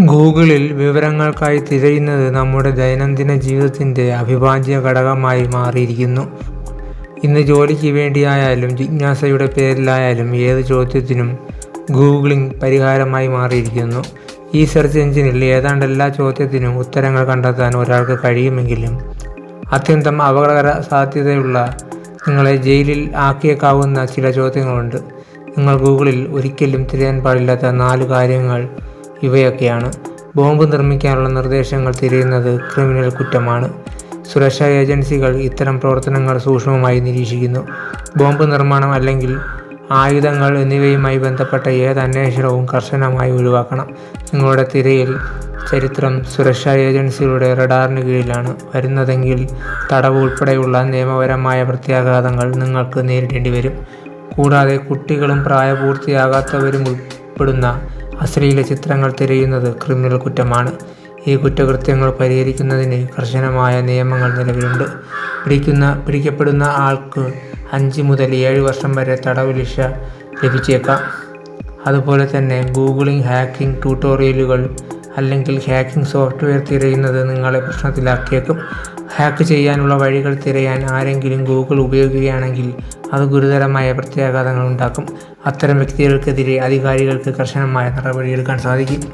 ഗൂഗിളിൽ വിവരങ്ങൾക്കായി തിരയുന്നത് നമ്മുടെ ദൈനംദിന ജീവിതത്തിന്റെ അവിഭാജ്യ ഘടകമായി മാറിയിരിക്കുന്നു. ഇന്ന് ജോലിക്ക് വേണ്ടിയായാലും ജിജ്ഞാസയുടെ പേരിലായാലും ഏത് ചോദ്യത്തിനും ഗൂഗിളിംഗ് പരിഹാരമായി മാറിയിരിക്കുന്നു. ഈ സെർച്ച് എഞ്ചിനിൽ ഏതാണ്ട് എല്ലാ ചോദ്യത്തിനും ഉത്തരങ്ങൾ കണ്ടെത്താൻ ഒരാൾക്ക് കഴിയുമെങ്കിലും അത്യന്തം അപകടകര സാധ്യതയുള്ള നിങ്ങളെ ജയിലിൽ ആക്കിയേക്കാവുന്ന ചില ചോദ്യങ്ങളുണ്ട്. നിങ്ങൾ ഗൂഗിളിൽ ഒരിക്കലും തിരയാൻ പാടില്ലാത്ത നാല് കാര്യങ്ങൾ ഇവയൊക്കെയാണ്. ബോംബ് നിർമ്മിക്കാനുള്ള നിർദ്ദേശങ്ങൾ തിരയുന്നത് ക്രിമിനൽ കുറ്റമാണ്. സുരക്ഷാ ഏജൻസികൾ ഇത്തരം പ്രവർത്തനങ്ങൾ സൂക്ഷ്മമായി നിരീക്ഷിക്കുന്നു. ബോംബ് നിർമ്മാണം അല്ലെങ്കിൽ ആയുധങ്ങൾ എന്നിവയുമായി ബന്ധപ്പെട്ട ഏത് അന്വേഷണവും കർശനമായി ഒഴിവാക്കണം. നിങ്ങളുടെ തിരയിൽ ചരിത്രം സുരക്ഷാ ഏജൻസികളുടെ റഡാറിന് കീഴിലാണ് വരുന്നതെങ്കിൽ തടവ് ഉൾപ്പെടെയുള്ള നിയമപരമായ പ്രത്യാഘാതങ്ങൾ നിങ്ങൾക്ക് നേരിടേണ്ടി വരും കൂടാതെ കുട്ടികളും പ്രായപൂർത്തിയാകാത്തവരുമുൾപ്പെടുന്ന അശ്ലീല ചിത്രങ്ങൾ തിരയുന്നത് ക്രിമിനൽ കുറ്റമാണ്. ഈ കുറ്റകൃത്യങ്ങൾ പരിഹരിക്കുന്നതിന് കർശനമായ നിയമങ്ങൾ നിലവിലുണ്ട്. പിടിക്കുന്ന പിടിക്കപ്പെടുന്ന ആൾക്ക് അഞ്ച് മുതൽ ഏഴ് വർഷം വരെ തടവ് ശിക്ഷ ലഭിച്ചേക്കാം. അതുപോലെ തന്നെ ഗൂഗിളിംഗ് ഹാക്കിംഗ് ട്യൂട്ടോറിയലുകൾ അല്ലെങ്കിൽ ഹാക്കിംഗ് സോഫ്റ്റ്വെയർ തിരയുന്നത് നിങ്ങളെ പ്രശ്നത്തിലാക്കിയേക്കും. ഹാക്ക് ചെയ്യാനുള്ള വഴികൾ തിരയാൻ ആരെങ്കിലും ഗൂഗിൾ ഉപയോഗിക്കുകയാണെങ്കിൽ അത് ഗുരുതരമായ പ്രത്യാഘാതങ്ങൾ ഉണ്ടാക്കും. അത്തരം വ്യക്തികൾക്കെതിരെ അധികാരികൾക്ക് കർശനമായ നടപടിയെടുക്കാൻ സാധിക്കും.